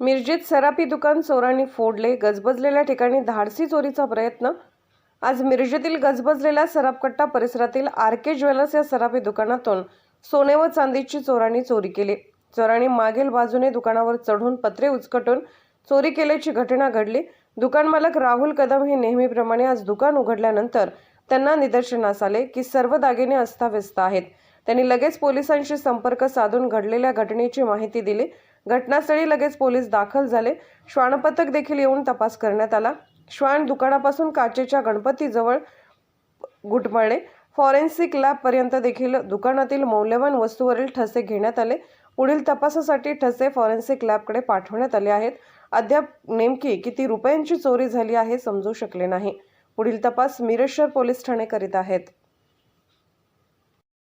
मिरजेत सराफी दुकान चोरांनी फोडले गजबजलेल्या ठिकाणी धाडसी चोरीचा प्रयत्न. आज मिरजेतील गजबजलेल्या सराफकट्टा परिसरातील आर के ज्वेलर्स या सराफी दुकानातून सोने व चांदीची चोरांनी चोरी केली. चोरांनी मागील बाजूने दुकानावर चढून पत्रे उचकटून चोरी केल्याची घटना घडली. दुकान मालक राहुल कदम हे नेहमीप्रमाणे आज दुकान उघडल्यानंतर त्यांना निदर्शनास आले की सर्व दागिने अस्ताव्यस्त आहेत. त्यांनी लगेच पोलिसांशी संपर्क साधून घडलेल्या घटनेची माहिती दिली. घटनास्थळी लगेच पोलीस दाखल झाले. श्वानपथक देखील येऊन तपास करण्यात आला. श्वान दुकानापासून काचेच्या गणपतीजवळ गुटमळले. फॉरेन्सिक लॅबपर्यंत देखील दुकानातील मौल्यवान वस्तूवरील ठसे घेण्यात आले. पुढील तपासासाठी ठसे फॉरेन्सिक लॅबकडे पाठवण्यात आले आहेत. अद्याप नेमकी किती रुपयांची चोरी झाली आहे समजू शकले नाही. पुढील तपास मिरेश्वर पोलीस ठाणे करीत आहेत.